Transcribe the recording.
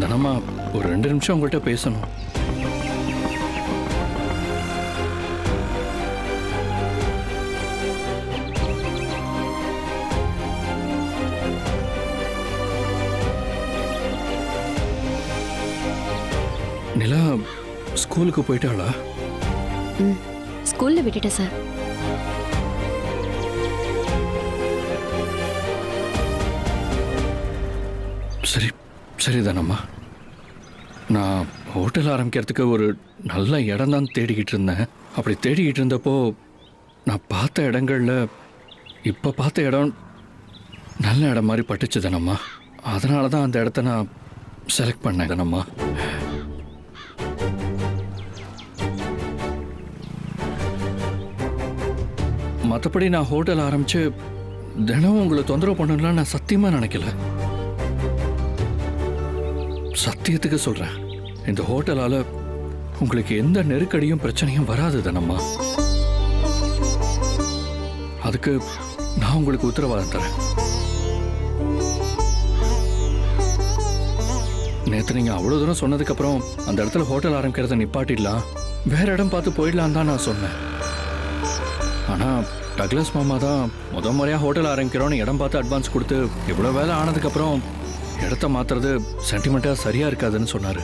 தனமா ஒரு ரெண்டு நிமிஷம் உங்கள்கிட்ட பேசணும். நிலா ஸ்கூலுக்கு போயிட்டாளா? ம் ஸ்கூல்ல விட்டுட்டேன் சார். சரி சரி தானம்மா நான் ஹோட்டல் ஆரம்பிக்கிறதுக்கு ஒரு நல்ல இடம் தான் தேடிக்கிட்டு இருந்தேன். அப்படி தேடிக்கிட்டு இருந்தப்போ நான் பார்த்த இடங்களில் இப்போ பார்த்த இடம் நல்ல இடம் மாதிரி பட்டுச்சுதானம்மா. அதனால தான் அந்த இடத்த நான் செலக்ட் பண்ணேன். தானம்மா. மற்றபடி நான் ஹோட்டல் ஆரம்பித்து தினமும் உங்களை தொந்தரவு பண்ணணும்லாம் நான் சத்தியமாக நினைக்கல. சத்தியத்துக்கு சொல்றேன் இந்த ஹோட்டலால உங்களுக்கு எந்த நெருக்கடியும் பிரச்சனையும் வராது தானம்மா. அதுக்கு நான் உங்களுக்கு உத்தரவாதம் தரேன். நேற்று நீங்கள் அவ்வளோ தூரம் சொன்னதுக்கப்புறம் அந்த இடத்துல ஹோட்டல் ஆரம்பிக்கிறத நிப்பாட்டிடலாம். வேற இடம் பார்த்து போயிடலாம் தான் நான் சொன்னேன். ஆனால் டக்ளஸ் மாமா தான் முத முறையாக ஹோட்டல் ஆரம்பிக்கிறோன்னு இடம் பார்த்து அட்வான்ஸ் கொடுத்து இவ்வளோ வேலை ஆனதுக்கப்புறம் இடத்த மாத்துறது சென்டிமெண்ட்டாக சரியாக இருக்காதுன்னு சொன்னார்.